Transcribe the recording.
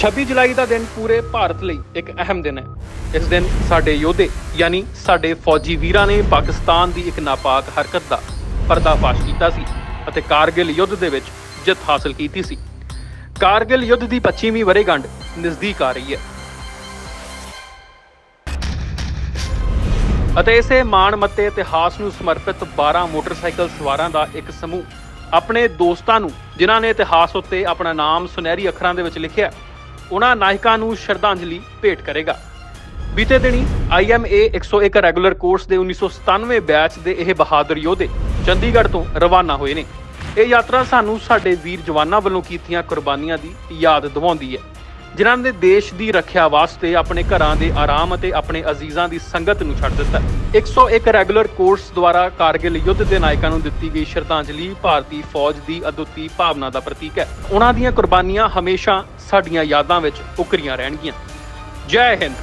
26 ਜੁਲਾਈ ਦਾ ਦਿਨ ਪੂਰੇ ਭਾਰਤ ਲਈ ਇੱਕ ਅਹਿਮ ਦਿਨ ਹੈ। ਇਸ ਦਿਨ ਸਾਡੇ ਯੋਧੇ ਯਾਨੀ ਸਾਡੇ ਫੌਜੀ ਵੀਰਾਂ ਨੇ ਪਾਕਿਸਤਾਨ ਦੀ ਇੱਕ ਨਾਪਾਕ ਹਰਕਤ ਦਾ ਪਰਦਾਫਾਸ਼ ਕੀਤਾ ਸੀ ਅਤੇ ਕਾਰਗਿਲ ਯੁੱਧ ਦੇ ਵਿੱਚ ਜਿੱਤ ਹਾਸਲ ਕੀਤੀ ਸੀ। ਕਾਰਗਿਲ ਯੁੱਧ ਦੀ 25ਵੀਂ ਵਰ੍ਹੇਗੰਢ ਨਜ਼ਦੀਕ ਆ ਰਹੀ ਹੈ। ਅਤੇ ਇਸੇ ਮਾਣ ਮਾਣਮੱਤੇ ਇਤਿਹਾਸ ਨੂੰ ਸਮਰਪਿਤ 12 ਮੋਟਰਸਾਈਕਲ ਸਵਾਰਾਂ ਦਾ ਇੱਕ ਸਮੂਹ ਆਪਣੇ ਦੋਸਤਾਂ ਨੂੰ ਜਿਨ੍ਹਾਂ ਨੇ ਇਤਿਹਾਸ ਉੱਤੇ ਆਪਣਾ ਨਾਮ ਸੁਨਹਿਰੀ ਅੱਖਰਾਂ ਦੇ ਵਿੱਚ ਲਿਖਿਆ ਉਹਨਾਂ ਨਾਇਕਾਂ ਨੂੰ ਸ਼ਰਧਾਂਜਲੀ ਭੇਟ ਕਰੇਗਾ। ਬੀਤੇ ਦਿਨੀ IMA 101 ਰੈਗੂਲਰ ਕੋਰਸ ਦੇ 1997 ਬੈਚ ਦੇ ਇਹ ਬਹਾਦਰ ਯੋਧੇ ਚੰਡੀਗੜ੍ਹ ਤੋਂ ਰਵਾਨਾ ਹੋਏ ਨੇ। ਇਹ ਯਾਤਰਾ ਸਾਨੂੰ ਸਾਡੇ ਵੀਰ ਜਵਾਨਾਂ ਵੱਲੋਂ ਕੀਤੀਆਂ ਕੁਰਬਾਨੀਆਂ ਦੀ ਯਾਦ ਦਿਵਾਉਂਦੀ ਹੈ। ਜਿਨ੍ਹਾਂ ਨੇ ਦੇਸ਼ ਦੀ ਰੱਖਿਆ ਵਾਸਤੇ ਆਪਣੇ ਘਰਾਂ ਦੇ ਆਰਾਮ ਅਤੇ ਆਪਣੇ ਅਜ਼ੀਜ਼ਾਂ ਦੀ ਸੰਗਤ ਨੂੰ ਛੱਡ ਦਿੱਤਾ। 101 ਰੈਗੂਲਰ ਕੋਰਸ ਦੁਆਰਾ ਕਾਰਗਿਲ ਯੁੱਧ ਦੇ ਨਾਇਕਾਂ ਨੂੰ ਦਿੱਤੀ ਗਈ ਸ਼ਰਧਾਂਜਲੀ ਭਾਰਤੀ ਫੌਜ ਦੀ ਅਦੁੱਤੀ ਭਾਵਨਾ ਦਾ ਪ੍ਰਤੀਕ ਹੈ। ਉਹਨਾਂ ਦੀਆਂ ਕੁਰਬਾਨੀਆਂ ਹਮੇਸ਼ਾ ਸਾਡੀਆਂ ਯਾਦਾਂ ਵਿੱਚ ਉਕਰੀਆਂ ਰਹਿਣਗੀਆਂ। ਜੈ ਹਿੰਦ!